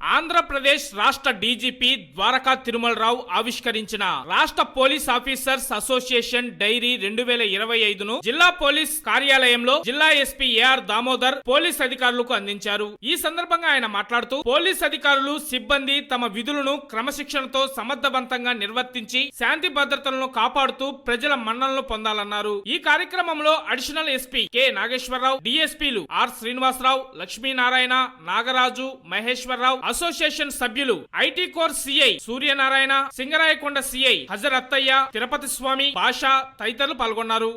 ఆంధ్రప్రదేశ్ రాష్ట్ర డీజీపీ ద్వారకా తిరుమలరావు ఆవిష్కరించిన రాష్ట్ర పోలీస్ ఆఫీసర్స్ అసోసియేషన్ డైరీ రెండు వేల ఇరవై ఐదును జిల్లా పోలీస్ కార్యాలయంలో జిల్లా ఎస్పీ ఏఆర్ దామోదర్ పోలీస్ అధికారులకు అందించారు. ఈ సందర్భంగా ఆయన మాట్లాడుతూ పోలీస్ అధికారులు సిబ్బంది తమ విధులను క్రమశిక్షణతో సమర్థవంతంగా నిర్వర్తించి శాంతి భద్రతలను కాపాడుతూ ప్రజల మన్ననలు పొందాలన్నారు. ఈ కార్యక్రమంలో అడిషనల్ ఎస్పీ కె నాగేశ్వరరావు డిఎస్పీలు ఆర్ శ్రీనివాసరావు లక్ష్మీనారాయణ నాగరాజు మహేశ్వరరావు అసోసియేషన్ సభ్యులు IT core CI Suryanarayana Singarayakonda CI Hazarathaiah Tirupati Swamy Basha తదితరులు పాల్గొన్నారు.